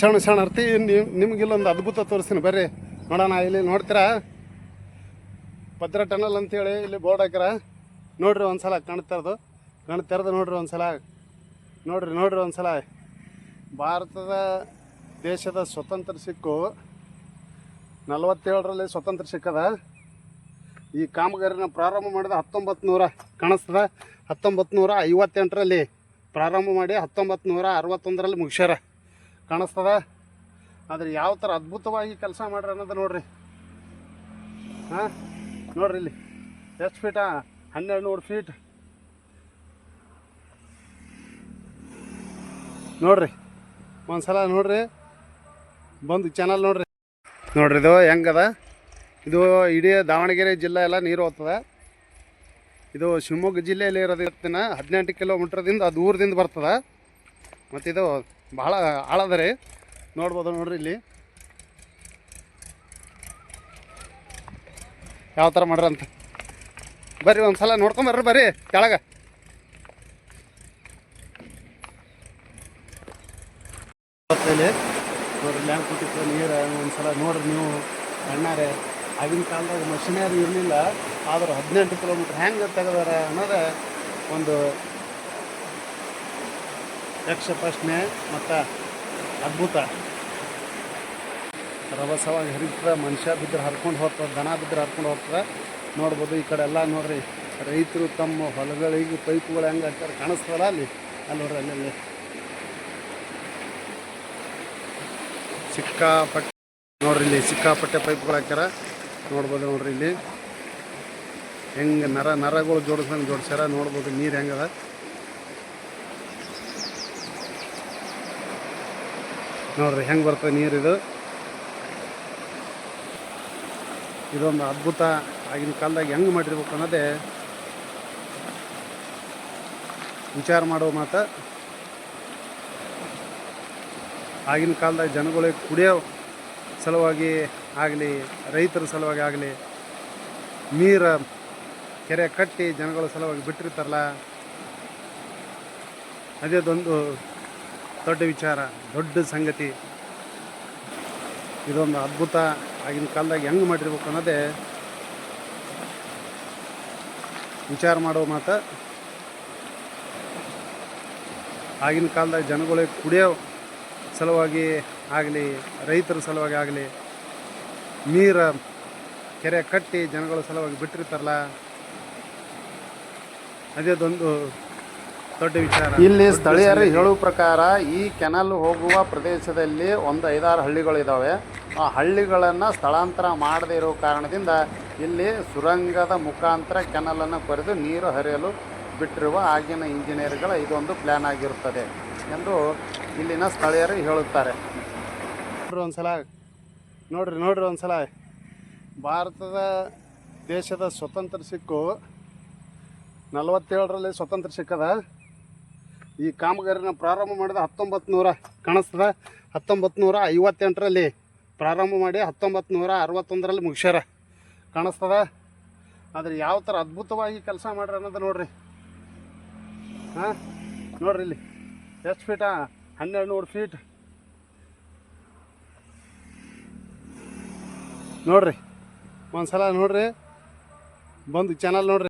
ಶರಣ ಶರಣಾರ್ಥಿ ನೀವು ನಿಮ್ಗೆ ಇಲ್ಲೊಂದು ಅದ್ಭುತ ತೋರಿಸ್ತೀನಿ. ಬರ್ರಿ, ನೋಡೋಣ, ಇಲ್ಲಿ ನೋಡ್ತೀರಾ? ಭದ್ರಾ ಟನಲ್ ಅಂತೇಳಿ ಇಲ್ಲಿ ಬೋರ್ಡ್ ಹಾಕ್ಯಾರ. ನೋಡ್ರಿ ಒಂದ್ಸಲ, ಕಣ್ ತೆರೆದು ಕಣ್ ತೆರೆದು ನೋಡ್ರಿ ಒಂದ್ಸಲ. ನೋಡ್ರಿ ನೋಡ್ರಿ ಒಂದ್ಸಲ. ಭಾರತದ ದೇಶದ ಸ್ವತಂತ್ರ ಸಿಕ್ಕು. ನಲವತ್ತೇಳರಲ್ಲಿ ಸ್ವತಂತ್ರ ಸಿಕ್ಕದ. ಈ ಕಾಮಗಾರಿನ ಪ್ರಾರಂಭ ಮಾಡಿದ ಹತ್ತೊಂಬತ್ತು ನೂರ ಕಾಣಿಸ್ತದ? ಹತ್ತೊಂಬತ್ತು ನೂರ ಐವತ್ತೆಂಟರಲ್ಲಿ ಪ್ರಾರಂಭ ಮಾಡಿ ಹತ್ತೊಂಬತ್ತು ನೂರ ಅರವತ್ತೊಂದರಲ್ಲಿ ಮುಗಿಸ್ಯಾರ. ಕಾಣಿಸ್ತದ. ಆದರೆ ಯಾವ ಥರ ಅದ್ಭುತವಾಗಿ ಕೆಲಸ ಮಾಡ್ರಿ ಅನ್ನೋದು ನೋಡ್ರಿ. ಹಾಂ? ನೋಡ್ರಿ ಇಲ್ಲಿ. ಎಷ್ಟು ಫೀಟಾ ಹನ್ನೆರಡು ನೂರು ಫೀಟ್ ನೋಡ್ರಿ. ಒಂದ್ಸಲ ನೋಡ್ರಿ. ಬಂದು ಚಾನಲ್ ನೋಡ್ರಿ. ನೋಡ್ರಿ, ಇದು ಹೆಂಗದ? ಇದು ಇಡೀ ದಾವಣಗೆರೆ ಜಿಲ್ಲೆ ಎಲ್ಲ ನೀರು ಹೋಗ್ತದೆ. ಇದು ಶಿವಮೊಗ್ಗ ಜಿಲ್ಲೆಯಲ್ಲಿ ಇರೋದು ಇವತ್ತಿನ ಹದಿನೆಂಟು ಕಿಲೋಮೀಟ್ರದಿಂದ ದೂರದಿಂದ ಬರ್ತದೆ. ಮತ್ತು ಬಹಳ ಆಳದರೆ ನೋಡ್ಬೋದು ನೋಡ್ರಿ ಇಲ್ಲಿ. ಯಾವ ಥರ ಮಾಡ್ರಿ ಅಂತ. ಬರ್ರಿ ಒಂದು ಸಲ ನೋಡ್ಕೊಂಬರ್ರಿ ಬರ್ರಿ ಕೆಳಗ. ನೋಡ್ರಿ ನೀರು, ಒಂದ್ಸಲ ನೋಡ್ರಿ ನೀವು. ಅಣ್ಣಾರೆ ಆಗಿನ ಕಾಲದಾಗ ಮಷಿನರಿ ಇರಲಿಲ್ಲ. ಆದ್ರೆ ಹದಿನೆಂಟು ಕಿಲೋಮೀಟ್ರ್ ಹೆಂಗೆ ತೆಗೆದಾರೆ ಅನ್ನೋದೇ ಒಂದು ಯಕ್ಷ ಪ್ರಶ್ನೆ ಮತ್ತು ಅದ್ಭುತ. ರಭಸವಾಗಿ ಹರಿತ್ರ ಮನುಷ್ಯ ಬಿದ್ದರೆ ಹರ್ಕೊಂಡು ಹೋಗ್ತಾರೆ ದನ ಬಿದ್ದರೆ ಹರ್ಕೊಂಡು ಹೋಗ್ತಾರೆ ನೋಡ್ಬೋದು ಈ ಕಡೆ ಎಲ್ಲ ನೋಡ್ರಿ, ರೈತರು ತಮ್ಮ ಹೊಲಗಳಿಗೆ ಪೈಪ್ಗಳು ಹೆಂಗೆ ಹಾಕ್ತಾರೆ ಕಾಣಿಸ್ತಾರ ಅಲ್ಲಿ ಅಲ್ಲಿ ನೋಡ್ರಿ ಅಲ್ಲಿ. ಸಿಕ್ಕಾಪಟ್ಟೆ ನೋಡ್ರಿ ಇಲ್ಲಿ ಸಿಕ್ಕಾಪಟ್ಟೆ ಪೈಪ್ಗಳು ಹಾಕ್ಯಾರ. ನೋಡ್ಬೋದು ನೋಡ್ರಿ ಇಲ್ಲಿ. ಹೆಂಗೆ ನರ ನರಗಳು ಜೋಡಿಸ್ದಂಗೆ ಜೋಡಿಸ್ಯಾರ, ನೋಡ್ಬೋದು ನೀರು ಹೆಂಗದ. ನೋಡ್ರಿ, ಹೆಂಗೆ ಬರ್ತದೆ ಇದು? ಇದೊಂದು ಅದ್ಭುತ ಆಗಿನ ಕಾಲದಾಗ ಹೆಂಗೆ ಮಾಡಿರ್ಬೇಕು ಅನ್ನೋದೇ ವಿಚಾರ ಮಾಡೋ ಮಾತು. ಆಗಿನ ಕಾಲದಾಗ ಜನಗಳಿಗೆ ಕುಡಿಯೋ ಸಲುವಾಗಿ ಆಗಲಿ, ರೈತರ ಸಲುವಾಗಿ ಆಗಲಿ, ನೀರು ಕೆರೆ ಕಟ್ಟಿ ಜನಗಳ ಸಲುವಾಗಿ ಬಿಟ್ಟಿರ್ತಾರಲ್ಲ ಅದೇದೊಂದು ದೊಡ್ಡ ವಿಚಾರ, ದೊಡ್ಡ ಸಂಗತಿ. ಇದೊಂದು ಅದ್ಭುತ ಆಗಿನ ಕಾಲದಾಗ ಹೆಂಗೆ ಮಾಡಿರ್ಬೇಕು ಅನ್ನೋದೇ ವಿಚಾರ ಮಾಡೋ ಮಾತು. ಆಗಿನ ಕಾಲದಾಗ ಜನಗಳಿಗೆ ಕುಡಿಯೋ ಸಲುವಾಗಿ ಆಗಲಿ, ರೈತರ ಸಲುವಾಗಿ ಆಗಲಿ, ನೀರು ಕೆರೆ ಕಟ್ಟಿ ಜನಗಳ ಸಲುವಾಗಿ ಬಿಟ್ಟಿರ್ತಾರಲ್ಲ ಅದೇದೊಂದು ದೊಡ್ಡ ವಿಚಾರ ಇಲ್ಲಿ ಸ್ಥಳೀಯರು ಹೇಳುವ ಪ್ರಕಾರ ಈ ಕೆನಲ್ ಹೋಗುವ ಪ್ರದೇಶದಲ್ಲಿ ಒಂದು ಐದಾರು ಹಳ್ಳಿಗಳಿದ್ದಾವೆ ಆ ಹಳ್ಳಿಗಳನ್ನು ಸ್ಥಳಾಂತರ ಮಾಡದೇ ಇರೋ ಕಾರಣದಿಂದ ಇಲ್ಲಿ ಸುರಂಗದ ಮುಖಾಂತರ ಕೆನಲನ್ನು ಕೊರೆದು ನೀರು ಹರಿಯಲು ಬಿಟ್ಟಿರುವ ಆಗಿನ ಇಂಜಿನಿಯರ್ಗಳ ಇದೊಂದು ಪ್ಲ್ಯಾನ್ ಆಗಿರುತ್ತದೆ ಎಂದು ಇಲ್ಲಿನ ಸ್ಥಳೀಯರು ಹೇಳುತ್ತಾರೆ. ನೋಡ್ರಿ ಒಂದ್ಸಲ ನೋಡ್ರಿ ನೋಡ್ರಿ ಒಂದ್ಸಲ. ಭಾರತದ ದೇಶದ ಸ್ವತಂತ್ರ ಸಿಕ್ಕು ನಲವತ್ತೇಳರಲ್ಲಿ ಸ್ವತಂತ್ರ ಸಿಕ್ಕದ. ಈ ಕಾಮಗಾರಿನ ಪ್ರಾರಂಭ ಮಾಡಿದ ಹತ್ತೊಂಬತ್ತು ನೂರ ಕಾಣಿಸ್ತದ? ಹತ್ತೊಂಬತ್ತು ನೂರ ಐವತ್ತೆಂಟರಲ್ಲಿ ಪ್ರಾರಂಭ ಮಾಡಿ ಹತ್ತೊಂಬತ್ತು ನೂರ ಅರವತ್ತೊಂದರಲ್ಲಿ ಮುಗಿಸ್ಯಾರ. ಕಾಣಿಸ್ತದ? ಆದರೆ ಯಾವ ಥರ ಅದ್ಭುತವಾಗಿ ಕೆಲಸ ಮಾಡ್ರಿ ಅನ್ನೋದು ನೋಡ್ರಿ. ಹಾಂ? ನೋಡ್ರಿ ಇಲ್ಲಿ. ಎಷ್ಟು ಫೀಟಾ ಹನ್ನೆರಡು ನೂರು ಫೀಟ್ ನೋಡ್ರಿ. ಒಂದ್ಸಲ ನೋಡ್ರಿ. ಬಂದು ಚಾನಲ್ ನೋಡ್ರಿ.